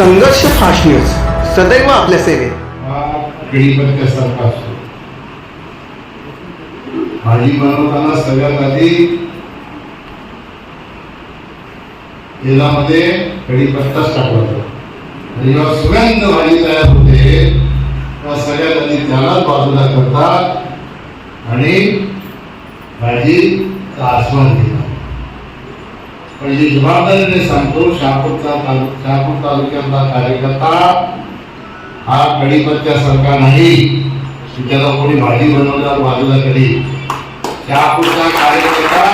संघर्ष fast news. सदैव आपल्या सेवेत. असतो भाजी बनवताना सगळ्यात आधी तेलामध्ये कढीपत्ताच टाकायचा आणि जेव्हा सुगंध भाजी तयार होते तेव्हा सगळ्यात आधी त्यालाच बाजूला करतात आणि भाजी आस्वाद घेतात. म्हणजे जबाबदारीने सांगतो शहापूरचा तालु शहापूर तालुक्यातला कार्यकर्ता हा कढीपत्त्यासारखा नाही. त्याला कोणी भाजी बनवल्यावर बाजूला कधी? शहापूरचा कार्यकर्ता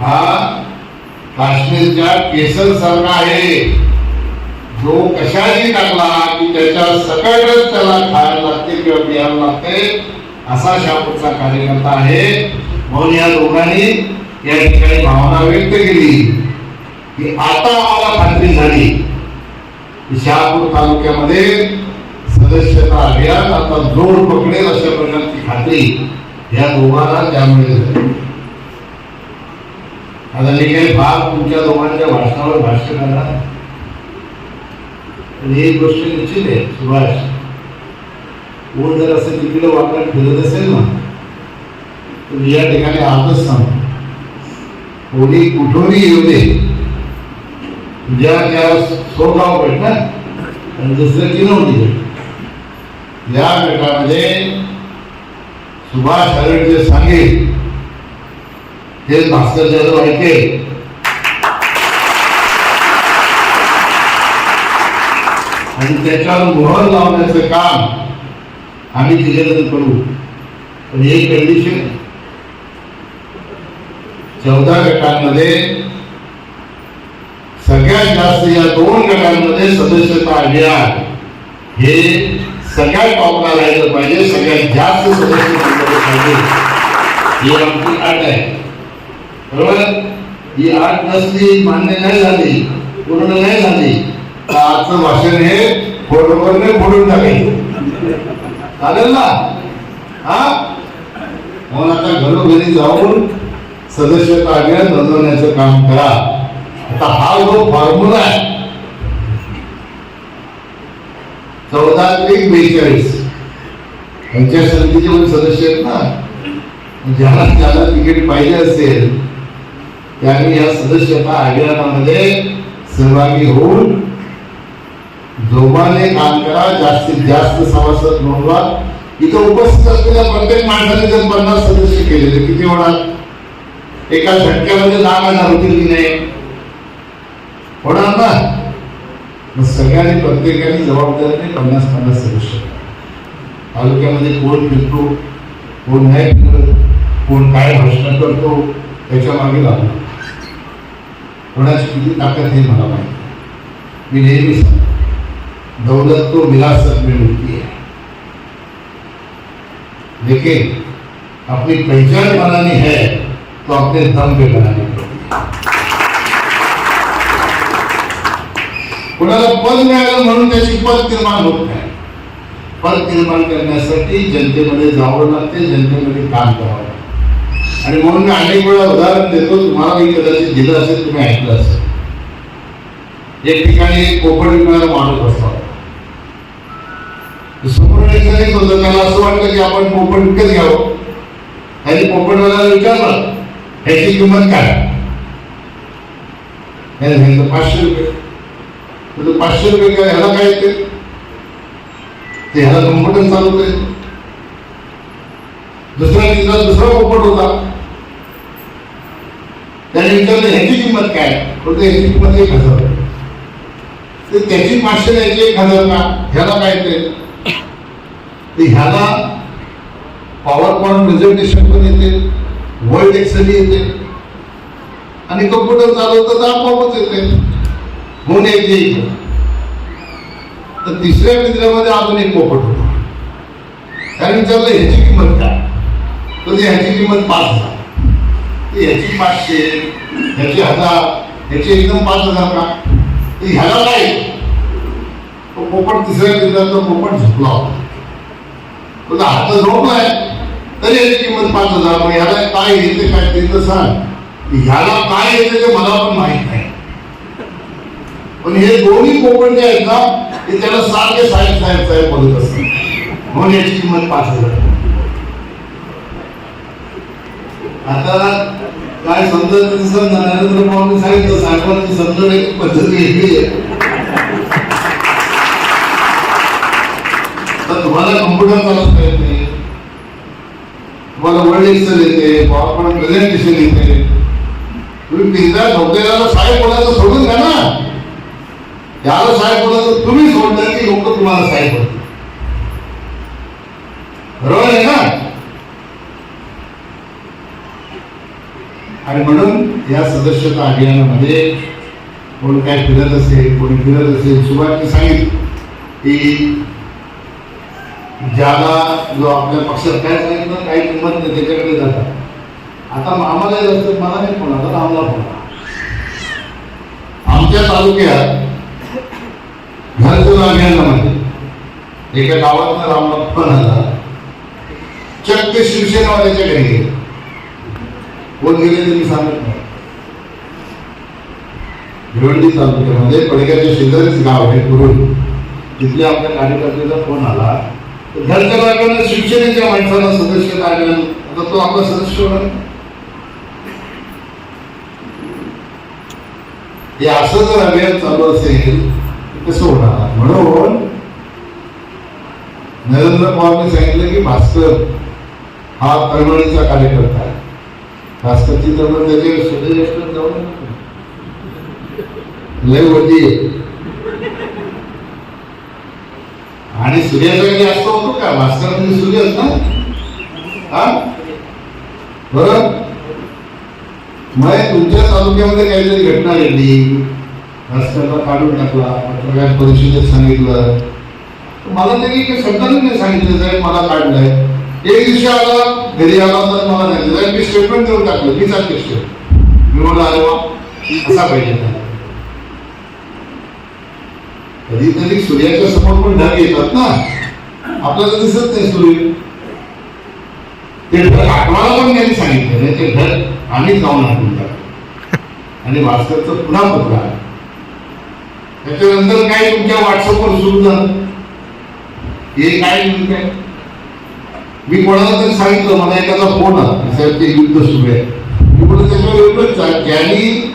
हा काश्मीरच्या केसर सारखा आहे. जो कशाही टाकला की त्याच्या सकाळच त्याला खायला लागते किंवा प्यायला लागते असा शहापूरचा कार्यकर्ता आहे. म्हणून या दोघांनी या ठिकाणी भावना व्यक्त केली. की आता आम्हाला खात्री झाली. शहापूर तालुक्यामध्ये सदस्यता अभियान आता जोर पकडेल अशा प्रकारची खात्री या दोघांना त्यामुळे झाली. आता मी काही भाग तुमच्या दोघांच्या भाषणावर भाष्य करणार आणि एक गोष्ट निश्चित आहे सुभाष. कोण जर असं तिकडे वाकडं फिरत असेल ना तर या ठिकाणी आजच सांगतो. कोणी कुठूनही येऊ दे ज्या त्या सोगाव गट ना? आणि दुसरं किनवली गट या गटामध्ये सुभाष हरड जे सांगेल ते भास्कर जाधव ऐके आणि त्याच्यावर मोहर लावण्याचं काम आम्ही तिघेजण करू. पण हे कंडिशन आहे. चौदा गटांमध्ये सगळ्यात जास्त या दोन गटांमध्ये सदस्यता अभियान हे सगळ्यात टॉपला राहिलं पाहिजे सगळ्यात जास्त सदस्य पाहिजे. ही आमची अट आहे. बरोबर? ही अट नसली मान्य नाही झाली पूर्ण नाही झाली तर आजचं भाषण हे फोटोवरने फोडून टाकले. चालेल ना? हा? म्हणून आता घरोघरी जाऊन सदस्यता अभियान नोंदवण्याचं काम करा. आता हा जो फॉर्म्युला आहे चौदा ते बेचाळीस पंचायत समितीचे पण सदस्य आहेत ना. ज्याला ज्याला तिकीट पाहिजे असेल त्यांनी या सदस्यता अभियानामध्ये सहभागी होऊन जोमाने काम करा. जास्तीत जास्त सभासद नोंदवा. इथं उपस्थित असलेल्या प्रत्येक माणसाने जर पन्नास सदस्य केले तर किती होणार? एका झटक्यामध्ये दहा हजार होतील की नाही. होणार ना? मग सगळ्यांनी प्रत्येकाने जबाबदारीने पन्नास पन्नास सदस्य. तालुक्यामध्ये कोण फिरतो कोण नाही फिरत कोण काय भाषण करतो त्याच्यामागे लागतो. कोणाची किती ताकद हे मला माहिती मी नेहमी दौलत तो विलासत में आहे. है लेकिन अपनी पहचान बनानी है. तो अपने दम पे बनाने कुणाला पद मिळालं म्हणून त्याची पद निर्माण होत नाही. पद निर्माण करण्यासाठी जनतेमध्ये जावं लागते जनतेमध्ये काम करावं लागते. आणि म्हणून मी अनेक वेळा उदाहरण देतो तुम्हाला मी कदाचित दिलं असेल तुम्ही ऐकलं असेल. एक ठिकाणी एक कोपड विकणारा माणूस बसला. होता. त्याला असं वाटलं की आपण कोकण विकत घ्यावं. त्यांनी कोकणवाल्याला विचारलं ह्याची किंमत काय? त्याने सांगितलं पाचशे रुपये. तर पाचशे रुपये काय ह्याला काय येते? ते ह्याला कम्प्युटर चालवते दुसरा तिसरा दुसरा पोपट होता. त्याने विचारलं ह्याची किंमत काय? बोलते ह्याची किंमत एक हजार ते त्याची पाचशे द्यायची एक हजार का? ह्याला काय येते? ह्याला पॉवर पॉईंट प्रेझेंटेशन पण येते. वर्ल्ड एक्सेल येते आणि कम्प्युटर चालवतं तर आपोआपच येते म्हणून एक येईल तर तिसऱ्या मित्रामध्ये अजून एक पोपट होतो. त्याने विचारलं ह्याची किंमत काय? तर ह्याची किंमत पाच हजार. ह्याची पाचशे ह्याची हजार ह्याची एकदम पाच हजार का? तर ह्याला काय? तो पोपट तिसऱ्या मित्राचा पोपट झोपला होता. तुला हात झोपलाय तरी याची किंमत पाच हजार मग ह्याला काय येते काय ते तर सांग. ह्याला काय येते ते मला पण माहीत नाही. पण हे दोन्ही कोकण जे आहेत ना ते त्याला सारखे साहेब साहेब साहेब बोलत असतात. म्हणून याची किंमत पाच हजार. आता काय समजत तसं नरेंद्र मोदींनी सांगितलं साहेबांनी समजण्याची पद्धत वेगळी आहे. तर तुम्हाला कम्प्युटर चालत नाही. तुम्हाला वर्ल्ड एक्सेल येते पॉवर पॉईंट प्रेझेंटेशन येते तुम्ही पिझ्झा ठोकलेला साहेब बोलायचं सोडून द्या ना. याला साहेब बोलायचं तुम्ही सोडता की लोक तुम्हाला साहेब बोलतात बरोबर आहे ना? आणि म्हणून या सदस्यता अभियानामध्ये कोण काय फिरत असेल कोणी फिरत असेल सुरुवात सांगितलं की ज्याला जो आपल्या पक्षात काय सांगितलं काही किंमत नाही त्याच्याकडे जातात. आता आम्हाला जास्त मला नाही कोणाला रामला फोन. आमच्या तालुक्यात घरकुल अभियानामध्ये एका गावातनं रामला फोन आला. चक्क शिवसेनावाल्याच्या घरी गेले. कोण गेले ते मी सांगत नाही. भिवंडी तालुक्यामध्ये पडग्याच्या शेजारीच गाव आहे कुरुल. तिथल्या आपल्या कार्यकर्त्याचा फोन आला. तर घरच्या शिवसेनेच्या माणसाला सदस्य काढलं आता तो आपला सदस्य होणार हे असं जर अभियान चालू असेल तर कसं होणार? म्हणून नरेंद्र पवारने सांगितलं की भास्कर हा तळमळीचा कार्यकर्ता आहे. भास्करची तळमळ त्याच्या स्वतः जाऊन लय होती आणि सूर्याचा जास्त होतो का? भास्कर म्हणजे सूर्य ना? हा? बरं मग तुमच्या तालुक्यामध्ये काहीतरी घटना घडली. भास्करला काढून टाकला पत्रकार परिषदेत सांगितलं. मला तरी काही शब्दाने नाही सांगितलं साहेब मला काढलंय. एक दिवशी आला घरी आला तर मला सांगितलं मी स्टेटमेंट देऊन टाकलं. मीच अध्यक्ष मी म्हणलं अरे वा असा पाहिजे. कधी कधी सूर्याच्या समोर पण ढग येतात ना. आपल्याला दिसत नाही सूर्य. ते ढग आठवायला पण त्यांनी सांगितलं ते ढग आम्ही जाऊन आठवून टाकलं आणि भास्करचं पुन्हा पत्र आहे त्याच्यानंतर काय तुमच्या व्हॉट्सअपवर सुरू झालं? हे काय नेमकं मी कोणाला तरी सांगितलं मला एखादा फोन आला. साहेब ते युद्ध सुरू आहे. मी बोलतो त्याच्यावर एवढंच आहे, ज्यांनी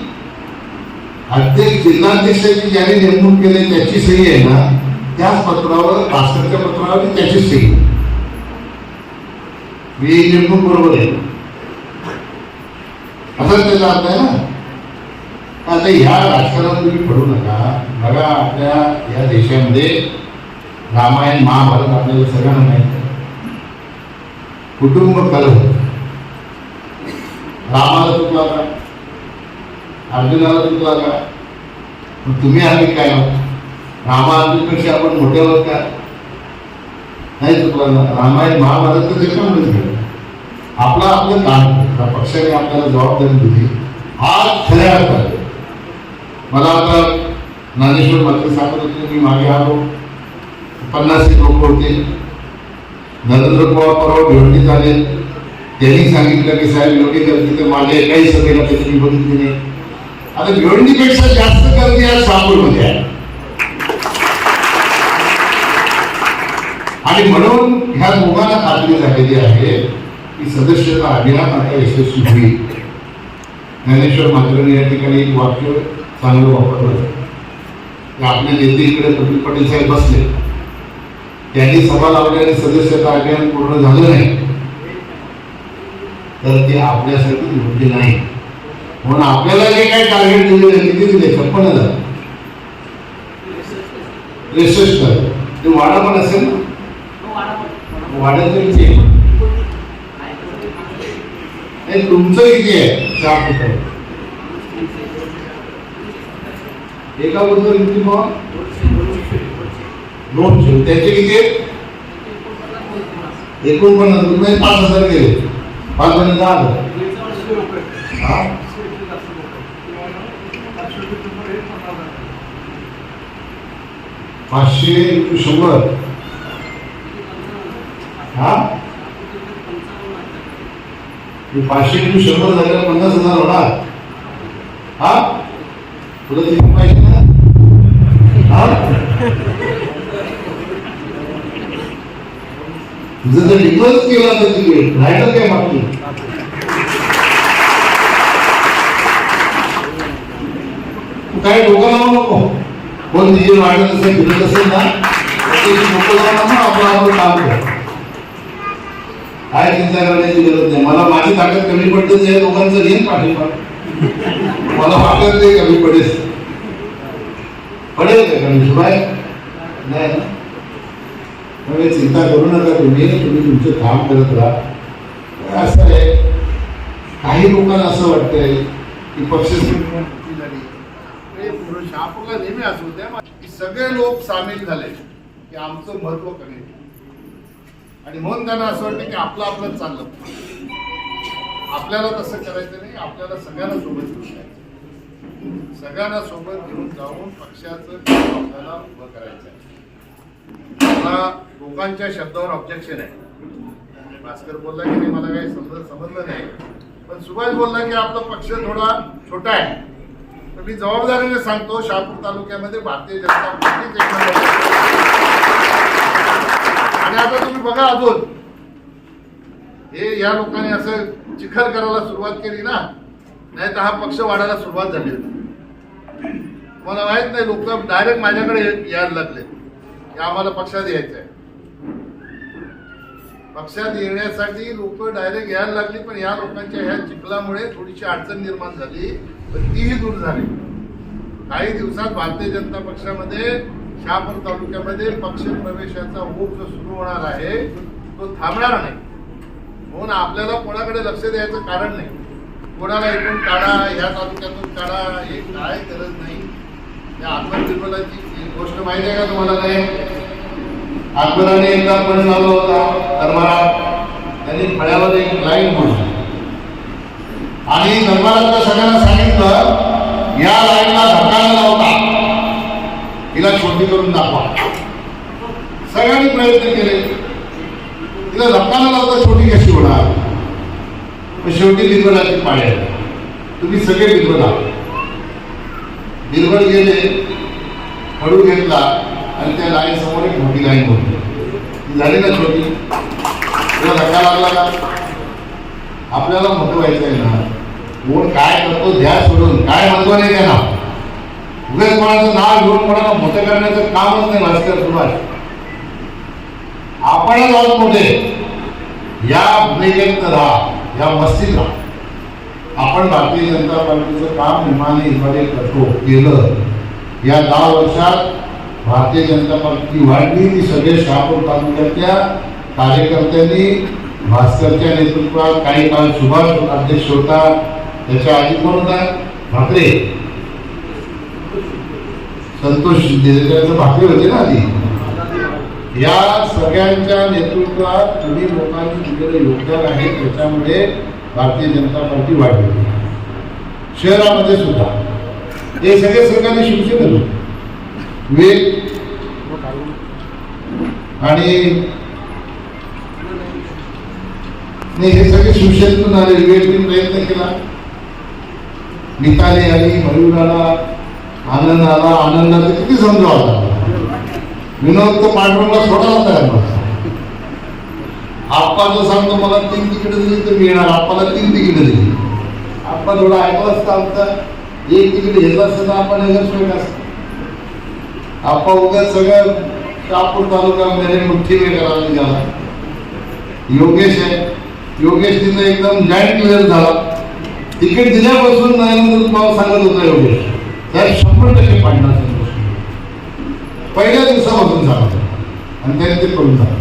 अध्यक्ष जिल्हाध्यक्षाची ज्याने नेमणूक केली त्याची सही आहे ना त्याच पत्रावर भास्करच्या पत्रावर त्याची सही. आहे. मी नेमणूक बरोबर आहे. असाच त्याचा अर्थ आहे ना. आता ह्या राजकारणात तुम्ही पडू नका. बघा आपल्या या देशामध्ये रामायण महाभारत आपल्याला सगळ्यांना माहीत आहे. कुटुंब कलह. रामाला चुकला का अर्जुनाला चुकला का मग तुम्ही आम्ही काय? रामा अर्जुनपेक्षा आपण मोठे आहोत का? नाही चुकला रामायण महाभारत तर त्याच्यामध्येच घडलं आपलं आपलं काम त्या पक्षाने आपल्याला जबाबदारी दिली. आज खऱ्या अर्थाने. मला आता ज्ञानेश्वर मात्र सांगत होते, मी मागे आलो. पन्नास लोक होते. नरेंद्र पवार परवा भिवंडीत आले. त्यांनी सांगितलं की साहेब एवढी गर्दी तर माझ्या एकाही सभेला त्याची बघितली नाही. आता भिवंडीपेक्षा जास्त गर्दी आज शहापूरमध्ये आहे. आणि म्हणून ह्या दोघांना खात्री झालेली आहे की सदस्यता अभियान आता यशस्वी होईल. ज्ञानेश्वर मात्रांनी या ठिकाणी एक वाक्य चांगलं वापरलं आपले नेते इकडे प्रवीण पटेल साहेब बसले. त्यांनी सभा लावल्याने आणि सदस्यता अभियान पूर्ण झालं नाही. तर ते आपल्यासाठी योग्य नाही. म्हणून आपल्याला जे काही टार्गेट दिलेले आहे, किती दिले छप्पन हजार. त्रेसष्ट. ते वाढा पण असेल ना? वाढत किती आहे नाही, तुमचं किती आहे चार फुट. एका बरोबर किती मग दोनशे. त्याचे किती आहेत? एकोणपन्नास. रुपये पाच हजार गेले पाच हजार दहा हजार. हा? पाचशे इंटू शंभर. हा? पाचशे इंटू शंभर झाल्यावर पन्नास हजार होणार. हा? तुला किती पाहिजे ना? हा? तुझं जर डिक्लेअरच केला तर तिकीट राहिलं काय मागतो काही काय डोकं नको. कोण तिथे वाढत असेल फिरत असेल ना डोकं नको आपलं आपलं काम कर. काय चिंता करण्याची गरज नाही. मला माझी ताकद कमी पडते ते लोकांचं घेईन पाठिंबा मला वाटत नाही कमी पडेल. पडेल का कमी? शिवाय नाही ना? त्यामुळे चिंता करू नका तुम्ही. तुम्ही तुमचं काम करत राहा. असं आहे. काही लोकांना असं वाटतंय की पक्ष शहापूरला नेहमी असं होत्या की सगळे लोक सामील झाले की आमचं महत्त्व कमी आणि म्हणून त्यांना असं वाटतं की आपलं आपलं चाललं आपल्याला तसं करायचं नाही आपल्याला सगळ्यांना सोबत घेऊन जायचं. सगळ्यांना सोबत घेऊन जाऊन पक्षाचं आपल्याला उभं करायचं आहे. मला लोकांच्या शब्दावर ऑब्जेक्शन आहे. भास्कर बोलला की नाही मला काही समज समजलं नाही. पण सुभाष बोलला की आपला पक्ष थोडा छोटा आहे. तर मी जबाबदारीने सांगतो शहापूर तालुक्यामध्ये भारतीय जनता पार्टीच एक नंबर आणि आता तुम्ही बघा अजून. हे या लोकांनी असं चिखल करायला सुरुवात केली ना नाही तर हा पक्ष वाढायला सुरुवात झाली होती. मला माहीत नाही लोक डायरेक्ट माझ्याकडे यायला लागले की आम्हाला पक्षात यायचं आहे पक्षात येण्यासाठी लोक डायरेक्ट यायला लागली पण या लोकांच्या ह्या चिखलामुळे थोडीशी अडचण निर्माण झाली पण तीही दूर झाली. काही दिवसात भारतीय जनता पक्षामध्ये शहापूर तालुक्यामध्ये पक्ष प्रवेशाचा ओघ जो सुरू होणार आहे तो थांबणार नाही. म्हणून आपल्याला कोणाकडे लक्ष द्यायचं कारण नाही. कोणाला इकडून काढा ह्या तालुक्यातून काढा हे काय गरज नाही. या अकबर गोष्ट माहिती आहे का तुम्हाला नाही अकबराने एकदा पण लावला होता दरबारात त्यांनी फळ्यावर एक लाईन मोडली आणि दरबारातल्या सगळ्यांना सांगितलं या लाईनला धक्का होता लावता. तिला छोटी करून दाखवा. सगळ्यांनी प्रयत्न केले. तिला धक्का लावता छोटी कशी होणार? मग शेवटी बिरबलाची पाळी आली. तुम्ही सगळे बिरबला बिरबल गेले हळू घेतला. आणि त्या लाईन समोर एक मोठी लाईन होती. ती झाली ना छोटी. तुला धक्का लागला का? आपल्याला मोठं व्हायचं आहे ना कोण काय करतो द्या सोडून. काय म्हणतो नाही त्यांना उगाच कोणाचं नाव घेऊन कोणाला मोठं करण्याचं कामच नाही भास्कर सुभाष आपणच आहोत मोठे. या भूमिकेत राहा. या मस्तीत राहा. आपण भारतीय जनता पार्टीचं काम विमाने इमाने करतो केलं. या दहा वर्षात भारतीय जनता पार्टी वाढली. ती सगळे शहापूर तालुक्यातल्या कार्यकर्त्यांनी भास्करच्या नेतृत्वात काही काळ सुभाष अध्यक्ष होता. त्याच्या आधी कोण होता? भाकरे संतोष भाकरे होते ना आधी. या सगळ्यांच्या नेतृत्वात तुम्ही लोकांनी दिलेलं योगदान आहे त्याच्यामुळे भारतीय जनता पार्टी वाढली. शहरामध्ये सुद्धा. हे सगळे सरकारने शिवसेना विवेक आणि नाही हे सगळे शिवसेनेतून आले विवेकने प्रयत्न केला. मिताली आली मयूर आला आनंद आला आनंदाचा किती समजा होता. विनोद तर पांडुरंगला सोडायला तयार नव्हता आप्पाचं सांगतो मला तीन तिकीट दिली तर मी येणार आप्पाला तीन तिकीट दिली. आप्पा थोडा ऐकला असता आमचा. एक तिकीट घेतलं असतं तर आपण नगरसेवक असतं आप्पा उगाच सगळं शहापूर तालुक्यामध्ये मुठ्ठी करायला निघाला योगेश आहे. योगेश तिथं एकदम जॉईंट क्लिअर झाला. तिकीट दिल्यापासून नरेंद्र पवार सांगत होता योगेश साहेब शंभर टक्के पाडणार पहिल्या दिवसापासून सांगत होता. आणि त्याने ते करून झालं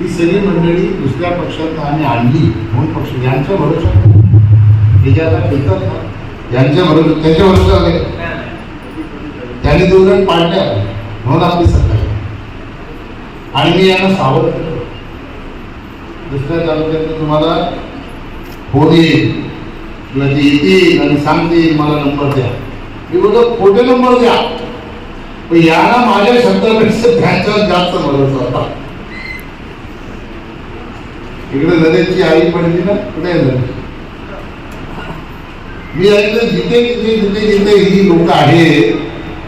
ही सगळी मंडळी दुसऱ्या पक्षात आम्ही आणली. म्हणून पक्ष यांच्या भरोसा हे जे आता ना यांच्या भरोसा त्यांच्या भरोसा आले त्यांनी दोन जण पाडल्या. म्हणून आपली सत्ता आहे. आणि मी यांना सावध केलं. दुसऱ्या तालुक्यात तुम्हाला फोन येईल. किंवा ते येतील आणि सांगतील मला नंबर द्या. मी बोलतो खोटे नंबर द्या. पण यांना माझ्या शब्दापेक्षा त्यांच्यावर जास्त भरोसा होता. इकडे नरेशची आई पडली ना कुठे मी ऐकलं जिथे जिथे जिथे जिथे ही लोक आहेत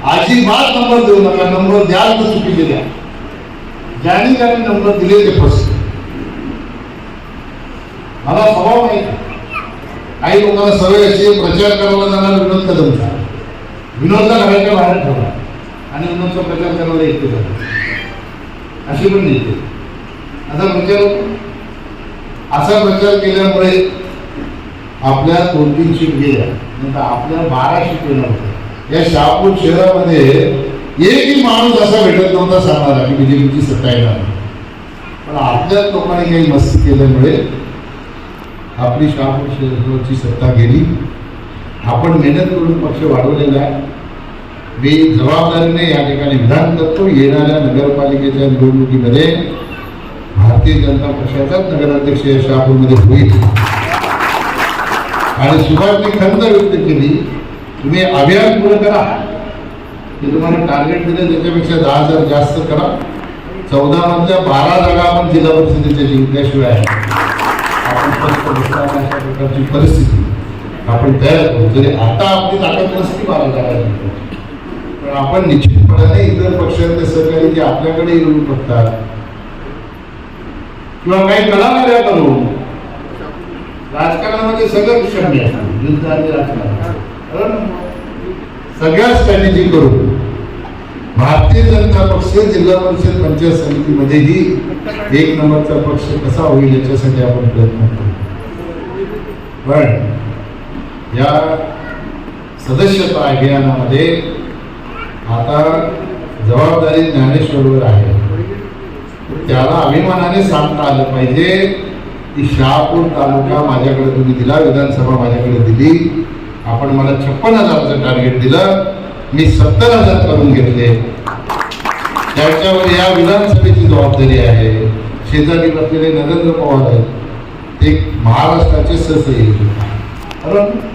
अजिबात नंबर देऊ नका. नंबर द्याल तर चुकीचे द्या. ज्यांनी ज्यांनी नंबर दिले ते मला स्वभाव नाही. काही लोकांना सवय अशी प्रचार करायला जाणार विनोद कदमचा विनोदला घराच्या बाहेर ठेवला आणि विनोदचा प्रचार करायला येते. जाणार अशी पण नेते आता प्रचार असा प्रचार केल्यामुळे आपल्या दोन तीन शिप गेल्या नंतर आपल्या बारा शिप येणार होत्या या शहापूर शहरामध्ये एकही माणूस असा भेटत नव्हता सांगणारा की बीजेपीची सत्ता येणार पण आपल्या लोकांनी काही मस्ती केल्यामुळे आपली शहापूर सत्ता गेली. आपण मेहनत करून पक्ष वाढवलेला आहे. मी जबाबदारीने या ठिकाणी विधान करतो. येणाऱ्या नगरपालिकेच्या निवडणुकीमध्ये भारतीय जनता पक्षाचाच नगराध्यक्ष या शहापूरमध्ये होईल. आणि सुभाषने खंत व्यक्त केली. तुम्ही अभियान पूर्ण करा. ते तुम्हाला टार्गेट दिलं त्याच्यापेक्षा दहा हजार जास्त करा. चौदा मधल्या बारा जागा आपण जिल्हा परिषदेच्या जिंकल्याशिवाय आपण स्पष्ट बसणार अशा प्रकारची परिस्थिती आपण तयार करू. जरी आता आपली ताकद नसती बारा जागा जिंकायची. पण आपण निश्चितपणाने इतर पक्षांचे सहकारी जे आपल्याकडे येऊ बघतात किंवा काही कलाकार्या करू राजकारणामध्ये सगळं क्षम्य युद्ध आणि राजकारण. सगळ्या स्ट्रॅटेजी करून भारतीय जनता पक्ष जिल्हा परिषद पंचायत समितीमध्येही एक नंबरचा पक्ष कसा होईल याच्यासाठी आपण प्रयत्न करू पण या सदस्यता अभियानामध्ये आता जबाबदारी ज्ञानेश्वरवर आहे. त्याला अभिमानाने सांगता आलं पाहिजे की शहापूर तालुका माझ्याकडे तुम्ही दिला विधानसभा माझ्याकडे दिली. आपण मला छप्पन हजारचं टार्गेट दिलं. मी सत्तर हजार करून घेतले. त्याच्यावर या विधानसभेची जबाबदारी आहे. शेजारी बसलेले नरेंद्र पवार आहेत. ते महाराष्ट्राचे सहसहयोगी बरोबर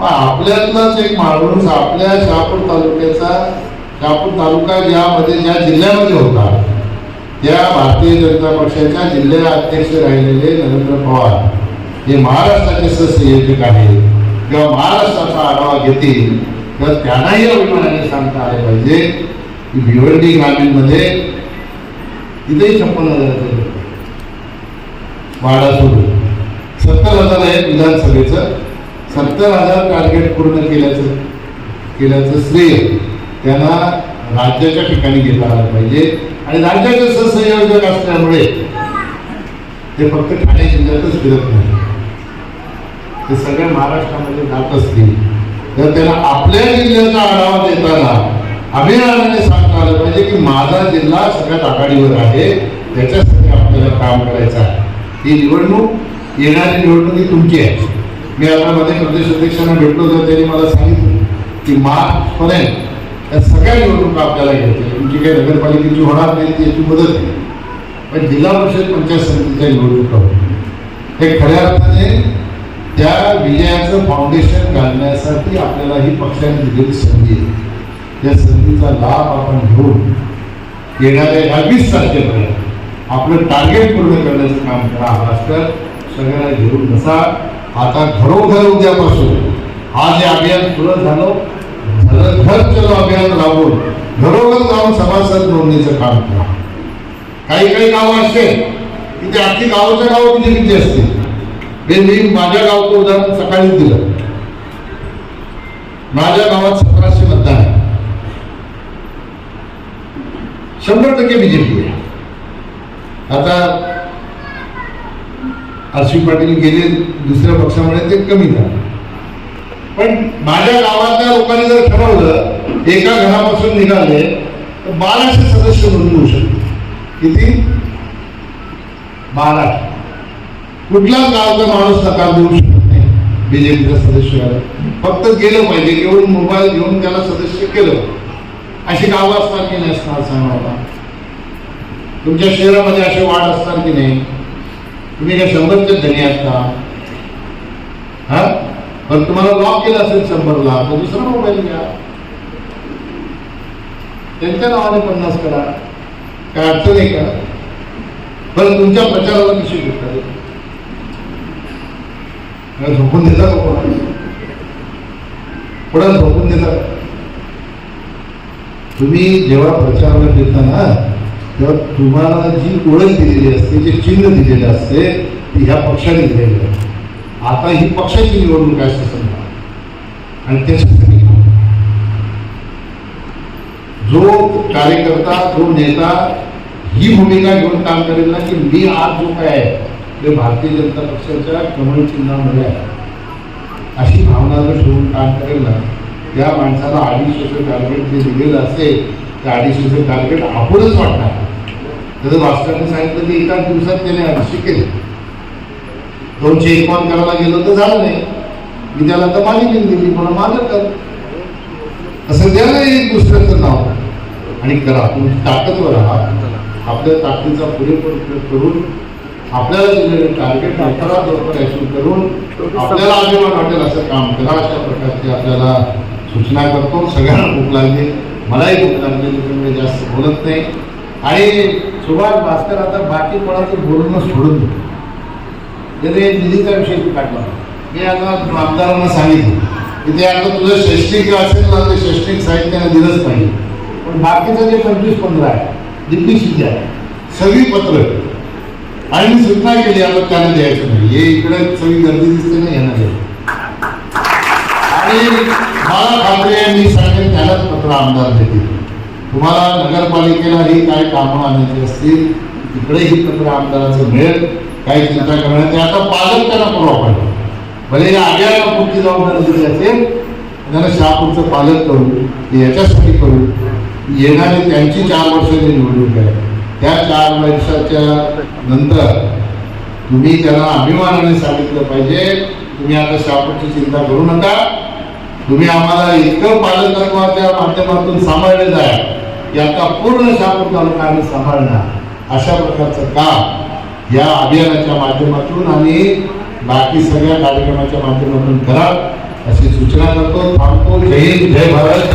आपल्यातलाच एक माणूस आपल्या शहापूर तालुक्याचा शहापूर तालुका ज्यामध्ये ज्या जिल्ह्यामध्ये होता त्या भारतीय जनता पक्षाच्या जिल्हा अध्यक्ष राहिलेले नरेंद्र पवार हे महाराष्ट्राचे सहसंयोजक आहेत किंवा महाराष्ट्राचा आढावा घेतील तर त्यांनाही अभिमानाने सांगता आले पाहिजे की भिवंडी ग्रामीणमध्ये इथेही छप्पन हजाराचे वाडा सुरू सत्तर हजार आहे विधानसभेचं. सत्तर हजार टार्गेट पूर्ण केल्याचं केल्याचं श्रेय त्यांना राज्याच्या ठिकाणी घेता आलं पाहिजे. आणि राज्याचे सहसंयोजक असल्यामुळे ते फक्त ठाणे जिल्ह्यातच फिरत नाही. ते सगळ्या महाराष्ट्रामध्ये जात असतील. तर त्याला आपल्या जिल्ह्याचा आढावा देताना अभियानाने सांगता आलं पाहिजे की माझा जिल्हा सगळ्यात आघाडीवर आहे. त्याच्यासाठी आपल्याला काम करायचं आहे. ही निवडणूक येणारी निवडणूक ही तुमची आहे. मी आता मध्ये प्रदेश अध्यक्षांना भेटलो तर त्यांनी मला सांगितलं की मार्चपर्यंत या सगळ्या निवडणुका आपल्याला घ्यायच्या तुमची काही नगरपालिकेची होणार नाही ती याची मदत नाही पण जिल्हा परिषद पंचायत समितीच्या निवडणुका हे खऱ्या अर्थाने त्या विजयाचं फाउंडेशन घालण्यासाठी आपल्याला ही पक्षाने दिलेली संधी आहे. त्या संधीचा लाभ आपण घेऊन येणाऱ्या ह्या वीस तारखेपर्यंत आपलं टार्गेट पूर्ण करण्याचं काम करा. महाराष्ट्रात सगळ्यांना घेऊन नसा आता घरोघर उद्यापासून हा जे अभियान सुरू झालं झालं घर चलो अभियान राबवून घरोघर जाऊन सभासद नोंदणीचं काम करा. काही काही गावं असते की ते अगदी गावाच्या गावं किती किती असतील? हे मी माझ्या गावचं उदाहरण सकाळीच दिलं. माझ्या गावात सतराशे मतदान आहे. शंभर टक्के बीजेपी आहे. आता हर्षी पाटील गेले दुसऱ्या पक्षामुळे ते कमी झाले. पण माझ्या गावातल्या लोकांनी जर ठरवलं एका घरापासून निघाले तर बाराशे सदस्य म्हणून होऊ शकते किती? बारा कुठलाच गावचा माणूस नकार देऊ शकत नाही बीजेपीच्या सदस्य फक्त गेलं पाहिजे घेऊन मोबाईल घेऊन त्याला सदस्य केलं. अशी गावं असतात की नाही असणार सांगा मला तुमच्या शहरामध्ये असे वाढ असतात की नाही? तुम्ही काय शंभरचे धनी असता हा? पण तुम्हाला लॉक केलं असेल शंभरला तर दुसरा मोबाईल घ्या. त्यांच्या नावाने पन्नास करा. काय अडचण आहे का? पण तुमच्या प्रचाराला कशी मला झोपून देता का कोणा झोपून देतात तुम्ही जेव्हा प्रचाराला फिरता ना तेव्हा तुम्हाला जी ओळख दिलेली असते जे चिन्ह दिलेले असते ती ह्या पक्षाने दिलेली आहे. आता ही पक्षाची निवडणूक आहे समजा. आणि त्याच्यासाठी जो कार्यकर्ता जो नेता ही भूमिका घेऊन काम करेल ना की मी आज जो काय आहे हे भारतीय जनता पक्षाच्या कमळ चिन्हामध्ये आहे. अशी भावना जर ठेवून काम करेल ना त्या माणसाला अडीचशेचं टार्गेट जे दिलेलं असेल त्या अडीचशेचं टार्गेट आपणच वाटणार. त्याचं भास्करने सांगितलं की एका दिवसात त्याने अडीचशे केले. दोनशे एकावन्न करायला गेलो तर झालं नाही. मी त्याला तर माझी लिंक दिली मला माझं कर असं द्या एक दुसऱ्याचं नाव. आणि करा तुम्ही ताकदवर आहात आपल्या ताकदीचा पुरेपूर उपयोग करून आपल्याला दिलेले टार्गेट लवकरात लवकर अचीव करून आपल्याला अभिमान वाटेल असं काम करा अशा प्रकारची आपल्याला सूचना करतो. सगळ्यांना खूप लागली. मलाही भूक लागली त्याच्यामुळे जास्त बोलत नाही. आणि सुभाष भास्कर आता बाकी कोणाचं बोलणं सोडून देतो. त्याने निधीचा विषय काढला. मी आता आमदारांना सांगितलं. की ते आता तुझं शैक्षणिक असेल ना ते शैक्षणिक साहित्याने दिलंच पाहिजे. पण बाकीचं जे पंचवीस पंधरा आहे दिल्ली आहे सगळी पत्र आणि मी सूचना केली या लोकांना द्यायचं नाही. हे इकडे सगळी गर्दी दिसते ना यांना द्यायचं. आणि मला ठाकरे यांनी सांगेल त्यालाच पत्र आमदार देतील. तुम्हाला नगरपालिकेला ही काय कामं आणायची असतील तिकडे ही पत्र आमदाराचं मिळेल काही चिंता करण्यात ते आता पालन त्यांना करू पाहिजे भले या आग्याला कुठली जबाबदारी दिली असेल त्यांना शहापूरचं पालन करू याच्यासाठी करू. येणारे त्यांची चार वर्षाची निवडणूक आहे त्या चार वर्षाच्या नंतर तुम्ही त्यांना अभिमानाने सांगितलं पाहिजे तुम्ही आता शहापूरची चिंता करू नका. तुम्ही आम्हाला इतकं पालकत्वाच्या माध्यमातून सांभाळले जाय की आता पूर्ण शापूर तालुका आम्ही सांभाळणार. अशा प्रकारचं काम या अभियानाच्या माध्यमातून आणि बाकी सगळ्या कार्यक्रमाच्या माध्यमातून करा अशी सूचना करतो. थांबतो. जय हिंद जय भारत.